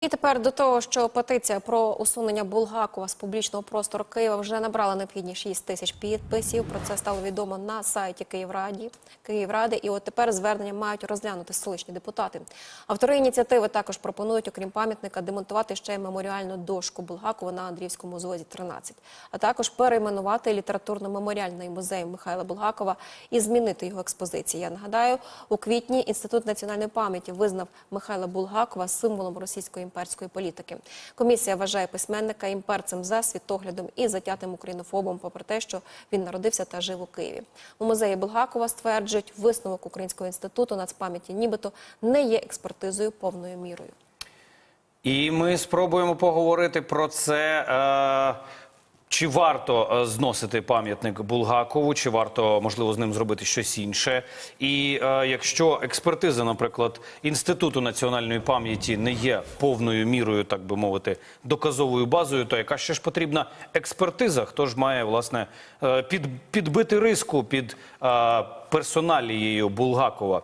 І тепер до того, що петиція про усунення Булгакова з публічного простору Києва вже набрала необхідні 6 тисяч підписів. Про це стало відомо на сайті Київраді. Київради. І от тепер звернення мають розглянути столичні депутати. Автори ініціативи також пропонують, окрім пам'ятника, демонтувати ще й меморіальну дошку Булгакова на Андріївському звозі 13, а також перейменувати літературно-меморіальний музей Михайла Булгакова і змінити його експозиції. Я нагадаю, у квітні Інститут національної пам'яті визнав Михайла Булгакова символом російської імперської політики. Комісія вважає письменника імперцем за світоглядом і затятим українофобом, попри те, що він народився та жив у Києві. У музеї Булгакова стверджують, висновок Українського інституту нацпам'яті нібито не є експертизою повною мірою. І ми спробуємо поговорити про це. Е, чи варто е, зносити пам'ятник Булгакову, чи варто можливо з ним зробити щось інше? І е, якщо експертиза, наприклад, інституту національної пам'яті не є повною мірою, так би мовити, доказовою базою, то яка ще ж потрібна експертиза? Хто ж має власне е, під, підбити риску під е, персоналією Булгакова?